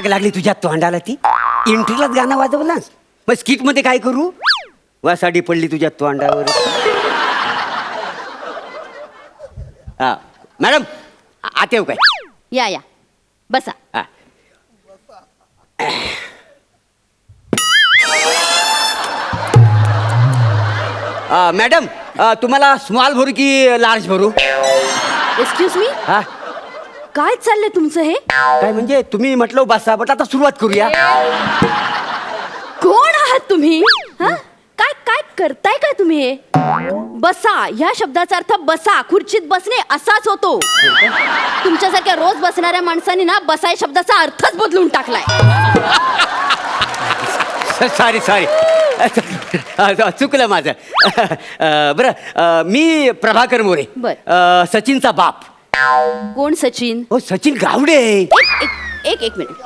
आग लागली तुझ्या तोंडाला ती. इंट्रीलाच गाणं वाजवलास मग स्किटमध्ये काय करू? वासाडी पडली तुझ्या तोंडावर. हा. मॅडम आत येऊ काय? या या. बसा. हा. मॅडम तुम्हाला स्मॉल भरू की लार्ज भरू? एक्सक्यूज मी हा. काय चाललंय तुमचं हे? काय म्हणजे तुम्ही म्हटलं बसा बट आता सुरुवात करूया. कोण आहात तुम्ही? हा? काय काय करताय काय तुम्ही हे? बसा ह्या शब्दाचा अर्थ बसा खुर्चीत बसणे असाच होतो. तुमच्यासारख्या रोज बसणाऱ्या माणसांनी ना बसा या शब्दाचा अर्थच बदलून टाकलाय. सॉरी सॉरी चुकलं माझं. अ, बरं अ, मी प्रभाकर मोरे. बर. अ, सचिनचा बाप. कोण सचिन? हो सचिन गावडे. एक एक एक एक मिनिट.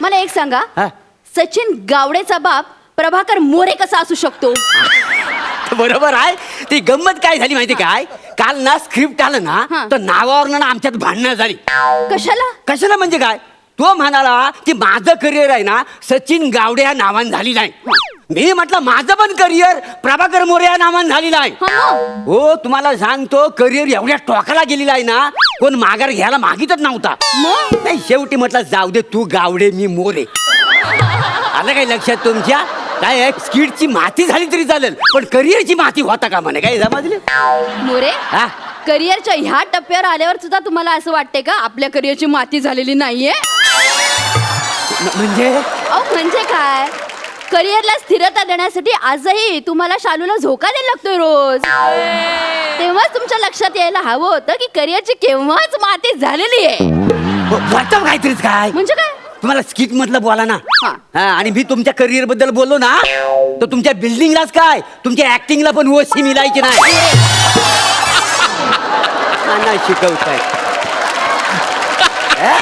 मला एक सांगा. हा. सचिन गावडेचा बाप प्रभाकर मोरे कसा असू शकतो? बरोबर आहे. ती गंमत काय झाली माहिती काय? काल ना स्क्रिप्ट आलं हा. ना तर नावावर ना आमच्यात भांडणं झाली. कशाला? कशाला म्हणजे काय? तो म्हणाला की माझं करिअर आहे ना सचिन गावडे या नावानं झालेलं आहे मी म्हटलं माझं पण करिअर प्रभाकर मोरे या नावानं झालेलं आहे. हा. हो तुम्हाला सांगतो करिअर एवढ्या टोकाला गेलेला आहे ना कोण माघार घ्यायला मागितच नव्हता. नाही शेवटी म्हटलं जाऊ दे तू गावडे मी मोरे. आलं काही लक्षात तुमच्या? काय स्किटची माती झाली तरी चालेल पण करिअरची माती होता का म्हणे? काय समजले? मोरे हा? करिअरच्या ह्या टप्प्यावर आल्यावर सुद्धा तुम्हाला असं वाटते का आपल्या करिअरची माती झालेली नाहीये? म्हणजे? अहो म्हणजे काय? करिअरला स्थिरता देण्यासाठी आजही तुम्हाला शालूला झोका द्यायला लागतोय रोज. तेव्हाच तुमच्या लक्षात यायला हवं होतं की करिअरची केव्हाच माती झालेली आहे. वाटतं काहीतरीच काय? म्हणजे काय? तुम्हाला स्किट मधलं बोला ना. हा. हा आणि मी तुमच्या करिअरबद्दल बोललो ना तर तुमच्या बिल्डिंगलाच काय? तुमच्या ऍक्टिंगला पण ओशी मिळायची नाही. नाही शिकवताय. हा?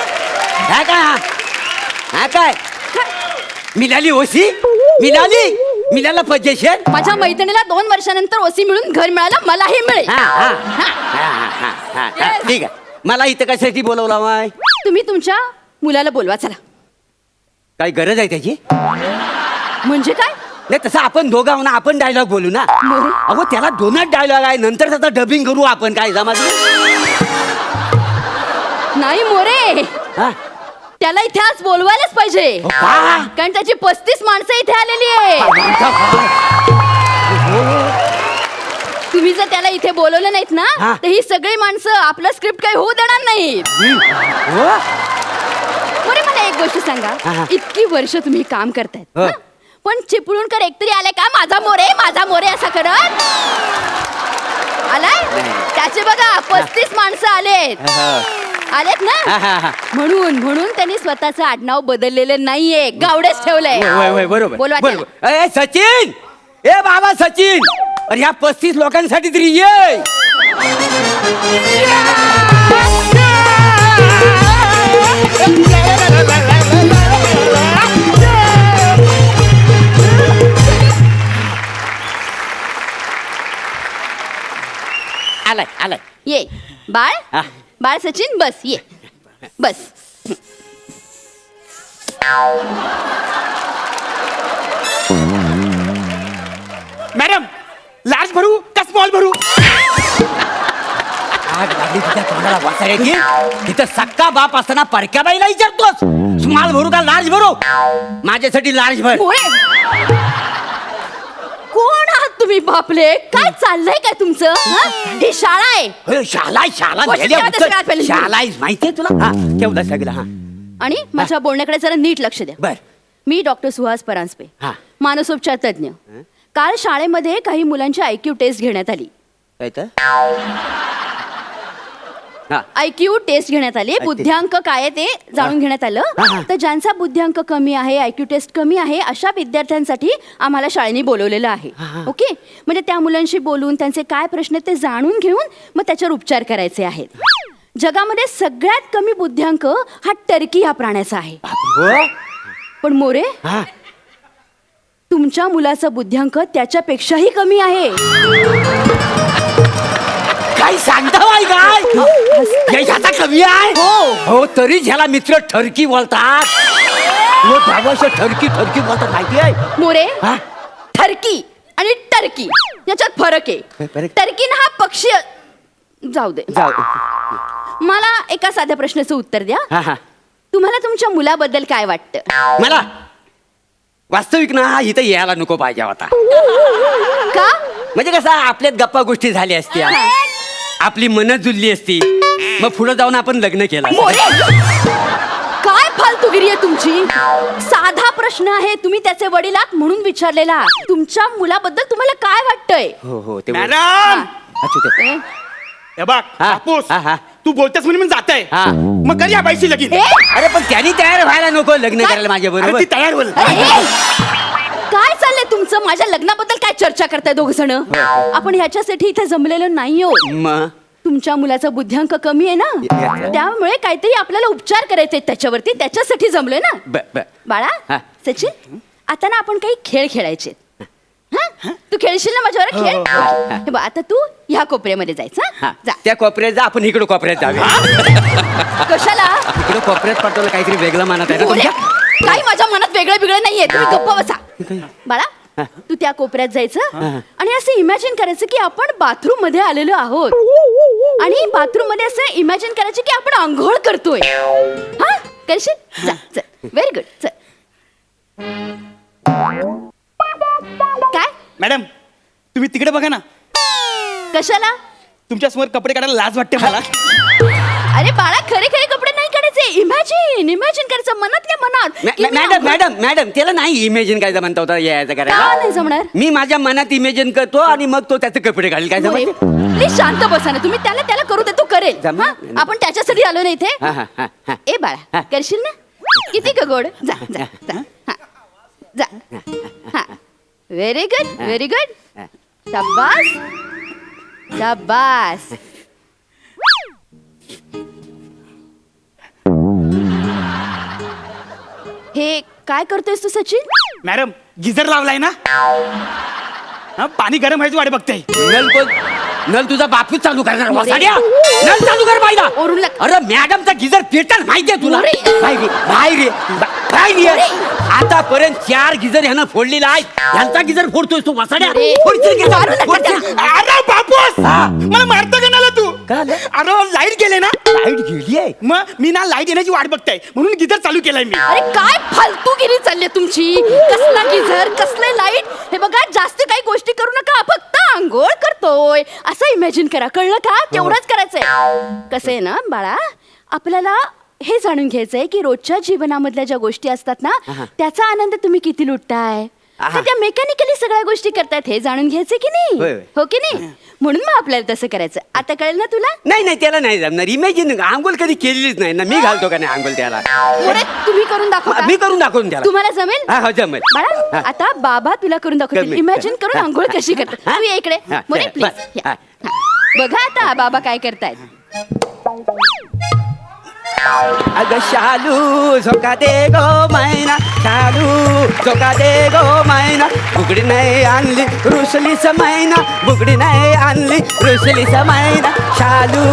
हा काय? हा? हा काय? मिळाली ओशी मिळाली मिळाला पजेशन माझ्या मैत्रिणीला दोन वर्षानंतर ओसी मिळून घर मिळालं मलाही मिळेल. हा हा. हा. हा हा हा हा. ठीक आहे. मला इथं कशासाठी बोलवला माय? तुम्ही तुमच्या मुलाला बोलवा चला. काही गरज आहे त्याची? म्हणजे काय? नाही तसं आपण दोघं आहो ना आपण डायलॉग बोलू ना. अगो त्याला दोनच डायलॉग आहे. नंतर त्याचा डबिंग करू आपण काय समजलं नाही मोरे. हा? त्याला इथे आज बोलवायलाच पाहिजे का? कारण त्याची पस्तीस माणसं इथे आलेली आहे तुम्ही जर त्याला इथे बोलवलं नाहीत ना हा. तर ही सगळी माणसं आपलं स्क्रिप्ट काही होऊ देणार नाहीत हो? बरे मला एक गोष्ट हा, सांगा. इतकी वर्ष तुम्ही काम करतायत हो. हं? पण चिपळूणकर एकतरी आलाय का माझा मोरे माझा मोरे असा करत आलाय नाही. त्याचे बघा पस्तीस माणसं आलेत आलेत ना? हा, हा. म्हणून म्हणून त्यांनी स्वतःचं आडनाव बदललेलं नाहीये. गावडेच ठेवलंय. बरोबर. बोलवा बरोबर. ए सचिन! ए बाबा सचिन! अरे ह्या पस्तीस लोकांसाठी तरी ये! आलाय आलाय. ये. बाळ? हा. बाळ सचिन बस ये. बस. मॅडम लार्ज भरू का स्मॉल भरू? आग लागली तुझ्या तोंडाला वाचायची तिथं सक्का बाप असताना परक्या बाईला विचारतोस. स्मॉल भरू का लार्ज भरू? माझ्यासाठी लार्ज भर. मोरे तुम्ही बापले? काय चाललंय काय तुमचं? हं? ही शाळा आहे. शाला शाला गेल्या सगळ्यात पहिले. शाला आहे, माहितीये तुला? हा केवढा सगळं हा. आणि माझ्या बोलण्याकडे जरा नीट लक्ष द्या. बर. मी डॉक्टर सुहास परांजपे हा. मानसोपचार तज्ज्ञ काल शाळेमध्ये काही मुलांची आयक्यू टेस्ट घेण्यात आली. काय तर? हा. आयक्यू टेस्ट घेण्यात आली. बुद्ध्यांक काय आहे ते जाणून घेण्यात आलं. तर ज्यांचा बुद्ध्यांक कमी आहे आयक्यू टेस्ट कमी आहे अशा विद्यार्थ्यांसाठी आम्हाला शाळेने बोलवलेलं आहे. ओके म्हणजे त्या मुलांशी बोलून त्यांचे काय प्रश्न आहेत ते जाणून घेऊन मग त्याच्यावर उपचार करायचे आहेत. जगामध्ये सगळ्यात कमी बुद्ध्यांक हा टर्की या प्राण्याचा आहे. पण मोरे हा. तुमच्या मुलाचा बुद्ध्यांक त्याच्यापेक्षाही कमी आहे. काय सांगता बाई काय? हे ह्याचा कवी आहे? हो. हो तरी ह्याला मित्र ठरकी बोलतात. हो ठरकी ठरकी बोलतात माहिती आहे? मोरे हा? ठरकी आणि टर्की याच्यात फरक आहे. फरक? टर्कीन हा पक्षी जाऊ दे. जाऊ मला एका साध्या प्रश्नाचं उत्तर द्या. हा हा. तुम्हाला तुमच्या मुलाबद्दल काय वाटतं? मला? वास्तविक ना हा इथं यायला नको पाहिजे होता. का? म्हणजे कसं आपल्यात गप्पा गोष्टी झाल्या असत्या. आपली मन जुळली असती मग पुढे जाऊन आपण लग्न केलं असतं. मोरे काय फालतूगिरी आहे तुमची साधा प्रश्न आहे तुम्ही त्याचे वडील आहात म्हणून विचारलेला तुमच्या मुलाबद्दल तुम्हाला काय वाटतंय हो हो ते मॅडम अच्छा ते ए? हे बघ हा, कापूस हा, हा. तू बोलतेस म्हणून मी जात आहे हा. मग कधी या बाईशी लगीन ए? अरे पण त्यांनी तयार व्हायला नको लग्न काय? करायला माझ्या अरे बरोबर ती तयार होईल अरे, ए! काय तुमचं माझ्या लग्नाबद्दल काय चर्चा करताय दोघ जण? आपण ह्याच्यासाठी इथे जमलेलो नाही हो मग तुमच्या मुलाचा बुद्ध्यांक कमी आहे ना? त्यामुळे काहीतरी आपल्याला उपचार करायचे त्याच्यावरती. त्याच्यासाठी जमलोय ना? ब- ब- बाळा हा. सचिन आता ना आपण काही खेळ खेळायचे हा? तू खेळशील ना माझ्यावर खेळ? हो, ओके. हे. बघ, आता तू ह्या कोपऱ्यामध्ये जायचं हा. हा? जा. त्या कोपऱ्यात जा आपण इकडे कोपऱ्यात जाऊया. कशाला? इकडे कोपऱ्यात पाठवलं काहीतरी वेगळं मानत आहे ना अरे, तुमच्या? काही माझ्या मनात वेगळं बिगळं नाहीये. तुम्ही गप्प बसा. बाळा तू त्या कोपऱ्यात जायचं? आणि असं इमॅजिन करायचं की आपण बाथरूममध्ये आलेलो आहोत. आणि बाथरूममध्ये असं इमॅजिन करायचं की आपण आंघोळ करतोय. हा? करशील जा चल व्हेरी गुड चल. काय? मॅडम तुम्ही तिकडे बघा ना. कशाला? तुमच्यासमोर कपडे काढायला लाज वाटते मला. अरे बाळा खरे खरे इमॅजिन इमॅजिन करायचं मनातल्या मनात. मॅ- की मॅ- मी मॅडम आंघोळ- मॅडम मॅडम त्याला नाही इमेजिन काय म्हणता होता यायचं का करायला. नाही जमणार? मी माझ्या मनात इमेजिन करतो आणि मग तो त्याचे कपडे घालेल काय प्लीज शांत बसा ना तुम्ही त्याला त्याला करू दे तो करेल? हा? आपण त्याच्यासाठी आलो ना इथे. हा, हा, हा, हा. ए बाळा हा. करशील ना? किती ग गोड जा जा. जा. हा. जा व्हेरी गुड व्हेरी गुड शाबास. शाबास. हे काय करतोयस तू सचिन मॅडम गिझर लावलाय ना हा पाणी गरम व्हायची वाट बघते नल कोण नल तुझा बापूच चालू करणार. वासाड्या. नल चालू कर पाहिला ओरून लाग- अरे मॅडमचा गिझर पेटल माहितीये तुला मोरे. बाहेर ये, बाहेर ये, बा- बाहेर ये. आतापर्यंत चार गिझर ह्यानं फोडलेला आहे ह्यांचा गिझर फोडतोय तू वासाड्या मोरे. फोडशील की मारू नाही? नका फोडशील? त्याला. अरे बापूस हा. मला मारता का नाला तू का? अरे लाइट गेले ना. लाइट गेली आहे? मग मी ना लाइट येण्याची वाट बघताय. म्हणून गिझर चालू केलाय मी. अरे काय फालतूगिरी चालली आहे तुमची? कसला गिझर कसले लाइट? हे बघा जास्त काही गोष्टी करू नका. फक्त आंघोळ करतोय. असं इमॅजिन करा. कळलं का? तेवढंच करायचंय. कसं आहे ना बाळा? आपल्याला हे जाणून घ्यायचंय की रोजच्या जीवनामधल्या ज्या गोष्टी असतात ना त्याचा आनंद तुम्ही किती लुटताय. तर त्या मेकॅनिकली सगळ्या गोष्टी करतायत हे जाणून घ्यायचं की होय, नाही? होय. हो की नाही? म्हणून मग आपल्याला तसं करायचं. आता कळेल ना तुला? नाही नाही त्याला नाही जमणार. इमेजिन आंघोळ कधी केलेलीच नाही. ना मी घालतो का नाही आंघोळ त्याला? तुम्ही करून दाखवा मी करून दाखवून त्याला. तुम्हाला जमेल? हा हो जमेल. बाळा. आता बाबा तुला करून दाखवतील. जमेल. इमॅजिन करून हा. आंघोळ कशी करतात. तू ये इकडे. हा. मोरे बस. प्लीज हा. बघा आता बाबा काय करतायत. अगं शालू झोका दे गो मैना शालू झोका दे गो मैना बुगडी नाही आणली रुसलीच मैना बुगडी नाही आणली रुसलीच मैना शालू.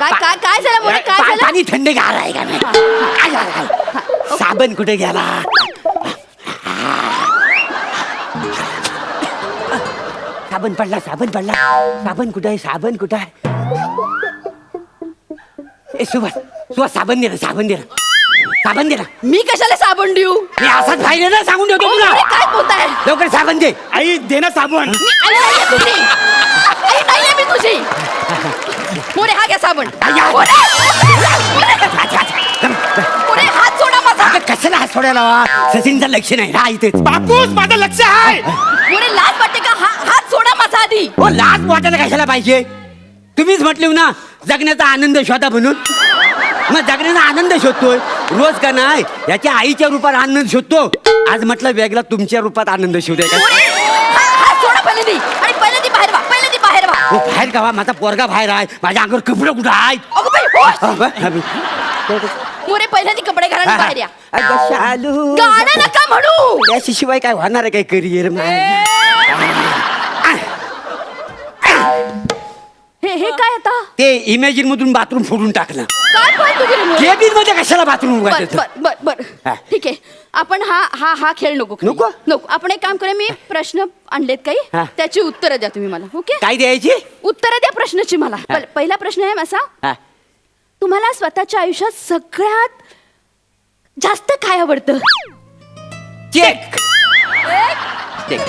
काय काय काय झालं काय झालं? पाणी थंड गार आहे का नाही. साबण कुठे गेला? साबण पडला साबण पडला. साबण कुठे आहे? साबण कुठे आहे? ए सुभाष सुभाष साबण दे ना साबण दे ना. साबण दे ना. मी कशाला साबण देऊ? मी असाच आहे ना सांगून ठेवतो ओ, तुला. मोरे, काय बोलताय? लवकर साबण दे. आई दे ना साबण. मी आई नाहीये तुझी. आई नाहीये मी तुझी. मोरे हा घ्या साबण. मोरे! मोरे, हात सोडा माझा. अगं कशाला हात सोडायला? वा? सचिनचं लक्ष नाही राहा इथेच बापूस माझं लक्ष आहे मोरे लाज वाटते का हा- हात आधी हो लाज वाटायला कशाला पाहिजे? तुम्हीच म्हटले ना जगण्याचा आनंद शोधा म्हणून. मग जगण्याचा आनंद शोधतोय. रोज का नाही याच्या आईच्या रूपात आनंद शोधतो. आज म्हटलं वेगळा तुमच्या रूपात आनंद शोधाय मोरे, हात सोडा पहिले ती आणि पहिले ती बाहेर व्हा पहिले ती बाहेर व्हा. हो बाहेर का वा? माझा पोरगा बाहेर आहे. माझ्या अंगावर कपडे कुठं आहेत? अगं बाई, होश. हा, हा, मी- मोरे कपडे घाला आणि बाहेर या. अगं शालू. गाणं नका म्हणू. त्याशिवाय काय होणार आहे काय करिअर हे हे काय आता? ते इमॅजिन मधून बाथरूम फोडून टाकलं. काय केलं मोरे? केबिनमध्ये कशाला बाथरूम बर उघडायचं बर बर बर. हा. ठीक आहे. आपण हा हा हा खेळ नको खेळू. नको? नको. आपण एक काम करूया मी प्रश्न आणलेत काही. त्याची उत्तरं द्या तुम्ही मला ओके? काय द्यायची? उत्तरं द्या प्रश्नाची मला. पल- पहिला प्रश्न आहे माझा. हा. तुम्हाला स्वतःच्या आयुष्यात सगळ्यात जास्त काय आवडतं? चेक चेक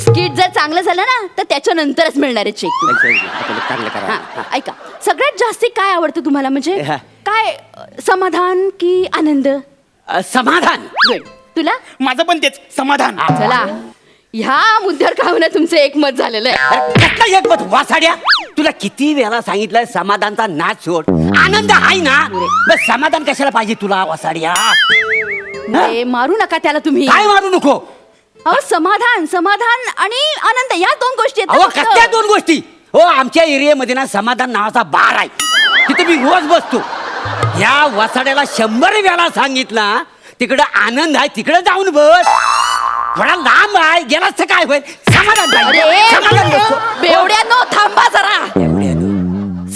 स्किट जर चांगलं झालं ना तर त्याच्यानंतरच मिळणार आहे चेक आपल्याला चांगलं करा. हा. ऐका. सगळ्यात जास्ती काय आवडतं तुम्हाला? म्हणजे हा. काय अ, समाधान की आनंद? अ, समाधान. गुड. तुला? माझं पण तेच समाधान. चला. ह्या मुद्द्यावर का होणार तुमचं एकमत झालेलं आहे? अरे, कसला एक मत वासाड्या तुला किती वेळा सांगितलंय समाधानचा नाच सोड. आनंद आहे ना? बस समाधान कशाला पाहिजे तुला वासाड्या मारू नका त्याला तुम्ही. काय मारू नको? अहो समाधान समाधान आणि आनंद या दोन गोष्टी आहेत. ना फक्त. कसल्या दोन गोष्टी? हो आमच्या एरियामध्ये ना समाधान नावाचा बार आहे. तिथे मी रोज बसतो. या वसाड्याला शंभर वेळा सांगितला तिकडं आनंद आहे तिकडे जाऊन बस. थोडा लांब आहे गेलास तर काय होईल? समाधान पाहिजे. अरे समाधान नसतो. बेवड्यानो थांबा जरा.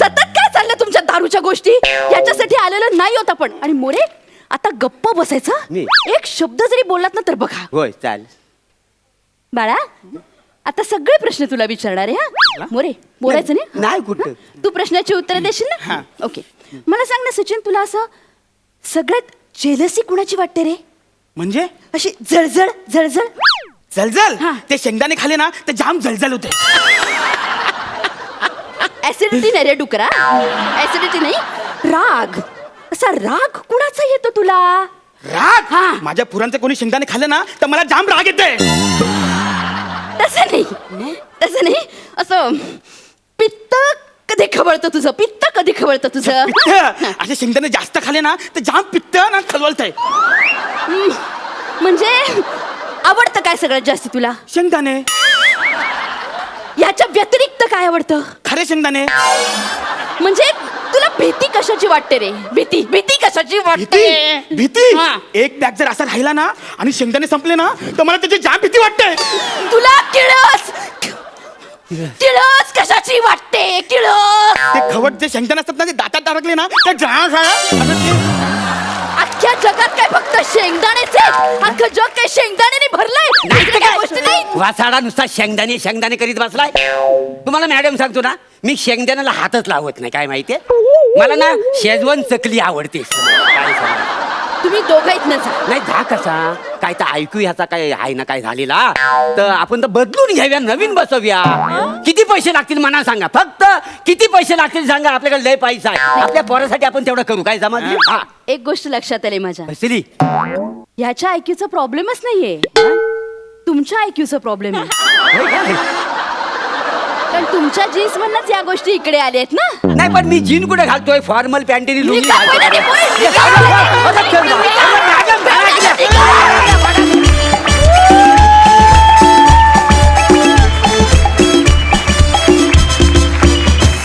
सतत काय चाललं तुमच्या दारूच्या गोष्टी? याच्यासाठी आलेलं नाही होत आपण. आणि मोरे आता गप्प बसायचं? मी? एक शब्द जरी बोललात ना तर बघा. होय चाल बाळा आता सगळे प्रश्न तुला विचारणार आहे हा? मोरे बोलायचं नाही? नाही कुठं? तू प्रश्नाची उत्तर देशील ना? ओके. मला सांग ना सचिन तुला असं सगळ्यात जेलसी कुणाची वाटते रे? म्हणजे? अशी जळजळ जळजळ? जलजल हा. ते शेंगदाणे खाले ना ते जाम जलजल होते. ऍसिडिटी नाही रे डुकरा. ऍसिडिटी नाही. राग. असा राग कुणाचा येतो तुला? राग? हा. माझ्या पुरांचे कोणी शेंगदाणे खाल्ले ना तर मला जाम राग येते तसं नाही. तसं नाही. असं पित्त कधी खवळतं तुझं? पित्त कधी खवळतं तुझं? पित्त? असे शेंगदाणे जास्त खाले ना तर जाम पित्त ना खलवलतंय म्हणजे आवडतं काय सगळ्यात जास्त तुला? शेंगदाणे. याच्या व्यतिरिक्त काय आवडतं? खरे शेंगदाणे. म्हणजे तुला भीती कशाची वाटते रे? भीती भीती कशाची वाटते? भीती? भीती? हा. एक बॅग जर असा राहिला ना आणि शेंगदाणे संपले ना तर मला त्याची जाम भीती वाटते. तुला किळस! किळस कशाची वाटते? किळस! ते खवट जे शेंगदाणे असतात ना ते दातात अडकले ना ते जा जा असं ते- अख्ख्या जगात काय फक्त शेंगदाणेच आहेत? अख्खं जग काय शेंगदाण्याने भरलंय वासाडा नुसता शेंगदाणे शेंगदाणे करीत बसलाय. तुम्हाला मॅडम सांगतो ना मी शेंगदाण्याला हातच लावत नाही काय माहितीये? मला ना शेजवन चकली आवडते. काय सांगू? तुम्ही दोघांत नसा नाही जा कसा. काय तर ऐकू ह्याचा काय आहे ना काय झालेला? तर आपण तर बदलून घ्याव्या नवीन बसवूया. किती पैसे लागतील मला सांगा. फक्त किती पैसे लागतील सांगा आपल्याकडे लय पैसा आहे. आपल्या पोरासाठी आपण तेवढं करू. काय समजली हा. एक गोष्ट लक्षात आली माझ्या. बसली. ह्याच्या आयक्यूचा प्रॉब्लेमच नाहीये. तुमच्या आयक्यूचा प्रॉब्लेम आहे पण तुमच्या जीन्स म्हणूनच या गोष्टी इकडे आल्या आहेत ना नाही पण मी जीन कुठे घालतोय फॉर्मल पॅन्टीनी लुंगी घालतोय